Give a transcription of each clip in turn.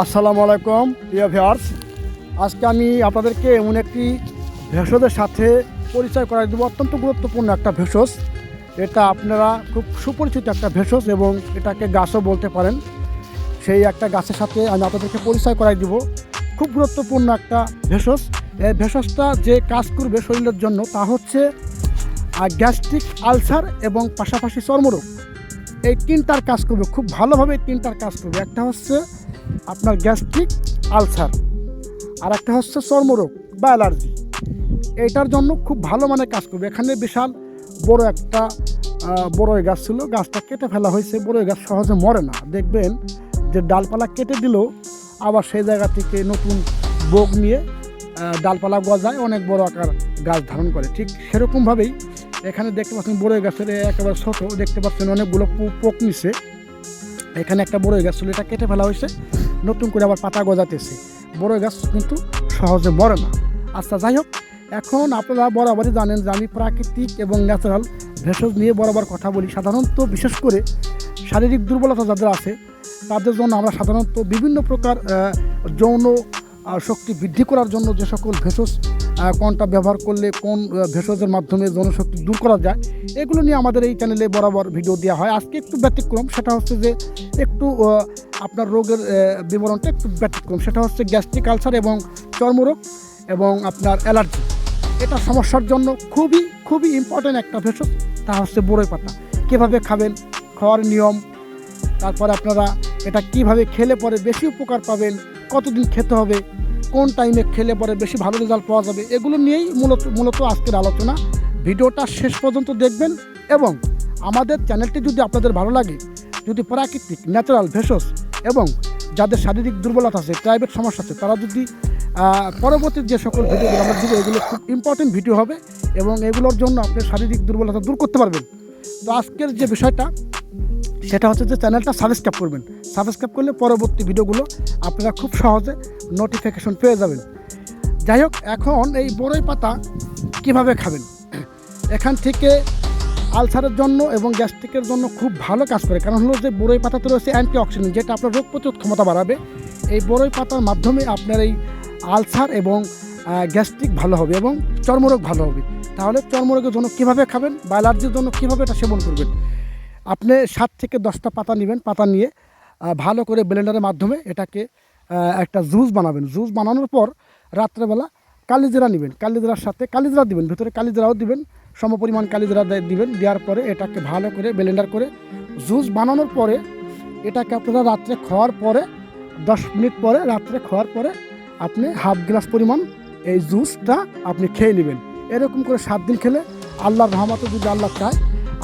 আসসালামু আলাইকুম, প্রিয় ভিউয়ার্স। আজকে আমি আপনাদেরকে এমন একটি ভেষজের সাথে পরিচয় করাই দেবো, অত্যন্ত গুরুত্বপূর্ণ একটা ভেষজ। এটা আপনারা খুব সুপরিচিত একটা ভেষজ এবং এটাকে গাছও বলতে পারেন। সেই একটা গাছের সাথে আমি আপনাদেরকে পরিচয় করাই দিব। খুব গুরুত্বপূর্ণ একটা ভেষজ। এই ভেষজটা যে কাজ করবে শরীরের জন্য তা হচ্ছে গ্যাস্ট্রিক আলসার এবং পাশাপাশি চর্মরোগ। এই তিনটার কাজ করবে, খুব ভালোভাবে তিনটার কাজ করবে। একটা হচ্ছে আপনার গ্যাস্ট্রিক আলসার। আর একটা হচ্ছে চর্মরোগ বা অ্যালার্জি। এইটার জন্য খুব ভালো মানে কাজ করবে। এখানে বিশাল বড় একটা বড়ই গাছ ছিল। গাছটা কেটে ফেলা হয়েছে। বড়ই গাছ সহজে মরে না। দেখবেন যে ডালপালা কেটে দিলেও আবার সেই জায়গা থেকে নতুন বোগ নিয়ে ডালপালা গজায় অনেক বড় আকার গাছ ধারণ করে। ঠিক সেরকমভাবেই এখানে দেখতে পাচ্ছেন বড়ই গাছের একেবারে ছোট। দেখতে পাচ্ছেন অনেকগুলো পোক নিছে। এখানে একটা বড়ই গাছ ছিল। এটা কেটে ফেলা হয়েছে। নতুন করে আবার পাতা গজাতেছে। বড় গাছ কিন্তু সহজে বড় না। আচ্ছা যাই হোক, এখন আপনারা বরাবরই জানেন যে আমি প্রাকৃতিক এবং ন্যাচারাল ভেষজ নিয়ে বরাবর কথা বলি। সাধারণত বিশেষ করে শারীরিক দুর্বলতা যাদের আছে, তাদের জন্য আমরা সাধারণত বিভিন্ন প্রকার যৌন শক্তি বৃদ্ধি করার জন্য যে সকল ভেষজ কোনটা ব্যবহার করলে কোন ভেষজের মাধ্যমে জনশক্তি দূর করা যায়, এগুলো নিয়ে আমাদের এই চ্যানেলে বরাবর ভিডিও দেওয়া হয়। আজকে একটু ব্যতিক্রম, সেটা হচ্ছে যে একটু আপনার রোগের বিবরণটা একটু ব্যতিক্রম। সেটা হচ্ছে গ্যাস্ট্রিক আলসার এবং চর্মরোগ এবং আপনার অ্যালার্জি এটা সমস্যার জন্য খুবই খুবই ইম্পর্ট্যান্ট একটা ভেষজ, তা হচ্ছে বড়ই পাতা। কীভাবে খাবেন, খাওয়ার নিয়ম, তারপর আপনারা এটা কীভাবে খেলে পরে বেশি উপকার পাবেন, কতদিন খেতে হবে কোন টাইমে খেলে পরে বেশি ভালো রেজাল্ট পাওয়া যাবে, এগুলো নিয়েই মূলত মূলত আজকের আলোচনা। ভিডিওটা শেষ পর্যন্ত দেখবেন এবং আমাদের চ্যানেলটি যদি আপনাদের ভালো লাগে, যদি প্রাকৃতিক ন্যাচারাল ভেষজ এবং যাদের শারীরিক দুর্বলতা আছে প্রাইভেট সমস্যা আছে, তারা যদি পরবর্তী যে সকল ভিডিওগুলো আমরা দিব, এগুলো খুব ইম্পর্টেন্ট ভিডিও হবে এবং এগুলোর জন্য আপনি শারীরিক দুর্বলতা দূর করতে পারবেন। তো আজকের যে বিষয়টা, সেটা হচ্ছে যে চ্যানেলটা সাবস্ক্রাইব করবেন। সাবস্ক্রাইব করলে পরবর্তী ভিডিওগুলো আপনারা খুব সহজে নোটিফিকেশন পেয়ে যাবেন। যাই হোক, এখন এই বড়ই পাতা কীভাবে খাবেন? এখান থেকে আলসারের জন্য এবং গ্যাস্ট্রিকের জন্য খুব ভালো কাজ করে। কারণ হলো যে বড়ই পাতাতে রয়েছে অ্যান্টি অক্সিডেন্ট যেটা আপনার রোগ প্রতিরোধ ক্ষমতা বাড়াবে। এই বড়ই পাতার মাধ্যমে আপনার এই আলসার এবং গ্যাস্ট্রিক ভালো হবে এবং চর্মরোগ ভালো হবে। তাহলে চর্মরোগের জন্য কীভাবে খাবেন, বা অ্যালার্জির জন্য কীভাবে এটা সেবন করবেন? আপনি সাত থেকে দশটা পাতা নেবেন, পাতা নিয়ে ভালো করে ব্লেন্ডারের মাধ্যমে এটাকে একটা জুস বানাবেন। জুস বানানোর পর রাত্রেবেলা কালিজিরা নেবেন। কালিজিরার সাথে কালিজিরা দিবেন। ভিতরে কালিজিরাও দিবেন, সমপরিমাণ কালিজিরা দিবেন। দেওয়ার পরে এটাকে ভালো করে ব্লেন্ডার করে জুস বানানোর পরে এটাকে আপনারা রাত্রে খাওয়ার পরে, দশ মিনিট পরে, রাত্রে খাওয়ার পরে আপনি হাফ গ্লাস পরিমাণ এই জুসটা আপনি খেয়ে নেবেন। এরকম করে সাত দিন খেলে আল্লাহর রহমতে যদি আল্লাহ চায়,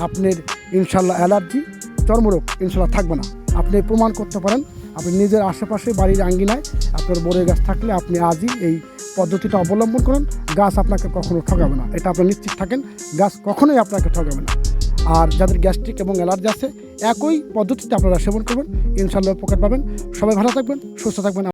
আপনার ইনশাল্লাহ অ্যালার্জি, চর্মরোগ ইনশাল্লাহ থাকবে না। আপনি প্রমাণ করতে পারেন আপনি নিজের আশেপাশে বাড়ির আঙ্গিনায় আপনার বড়ই গাছ থাকলে আপনি আজই এই পদ্ধতিটা অবলম্বন করুন। গাছ আপনাকে কখনো ঠকাবে না। এটা আপনি নিশ্চিত থাকেন, গাছ কখনোই আপনাকে ঠকাবে না। আর যাদের গ্যাস্ট্রিক এবং অ্যালার্জি আছে, একই পদ্ধতিতে আপনারা সেবন করবেন। ইনশাল্লাহ উপকার পাবেন। সবাই ভালো থাকবেন, সুস্থ থাকবেন।